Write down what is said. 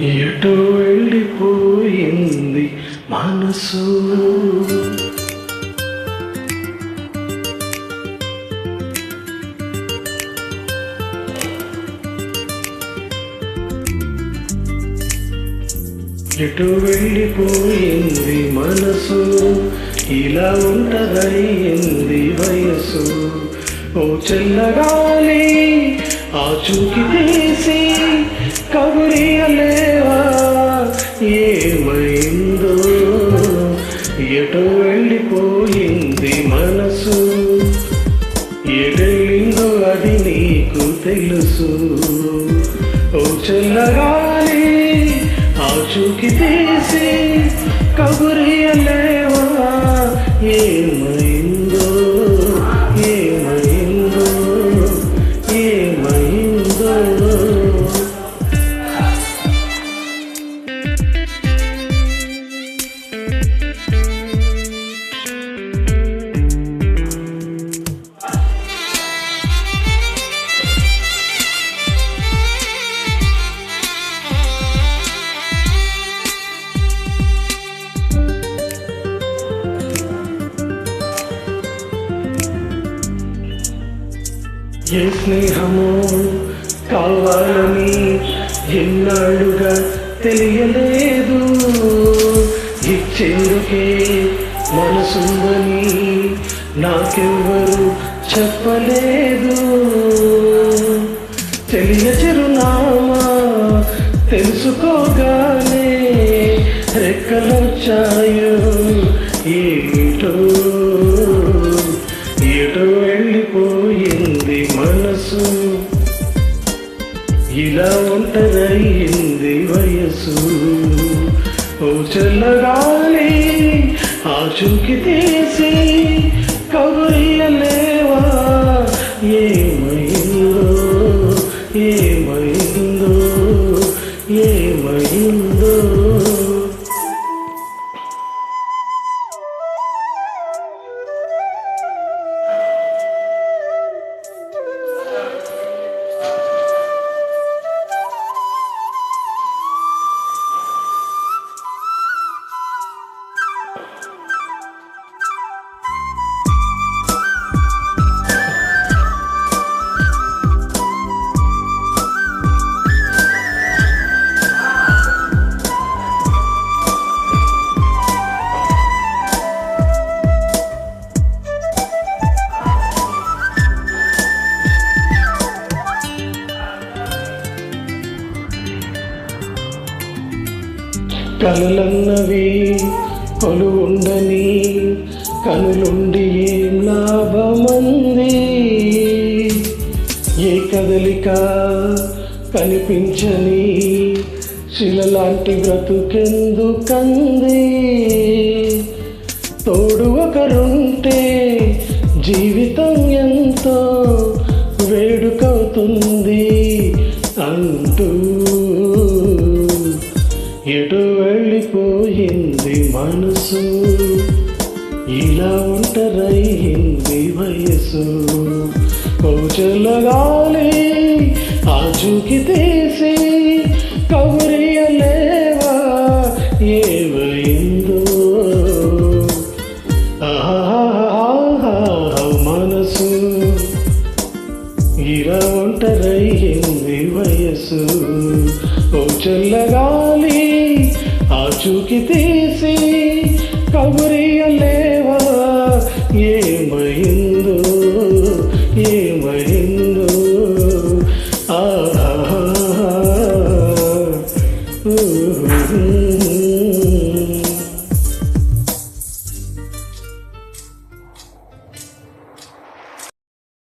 ఎటు వెళ్ళిపోయింది మనసు? ఎటు వెళ్ళిపోయింది మనసు? ఇలా ఉంటదయ్యింది వయసు. ఓ చెల్లగాలి ఆ చూకి తీసి చూకి తీసి కబురియలేవా ఏమో ఏ స్నేహము కావాలని ఎన్నాళ్ళుగా తెలియలేదు. ఇచ్చేందుకే మనసుందని నాకెవ్వరు చెప్పలేదు. తెలియ చిరునామా తెలుసుకోగానే రెక్కలొచ్చాయో ఏటో ఏటో వయసు ఇలా ఉంటదయ్యింది వయసు ఓ చల్లగాలి ఆచూకి తీసి కబురియలేవా ఏ కనులన్నవి కొలువుండని కనులుండి ఏం లాభమంది? ఏ కదలిక కనిపించని శిలలాంటి బ్రతుకెందుకంది? తోడు ఒకరుంటే జీవితం ఎంతో వేడుకవుతుంది అంటూ ఎటు వెళ్ళిపోయింది మనసు. ఇలా ఒంటరయింది వయసు కౌచలగాలి ఆ చూకి తీసి కబురియలేవా ఏవైందో ఆహా మనసు. ఇలా ఒంటరయ్యింది వయసు ఓ చల్లగాలి చూకి తీసి కబురియలేవా ఏమైందో ఏ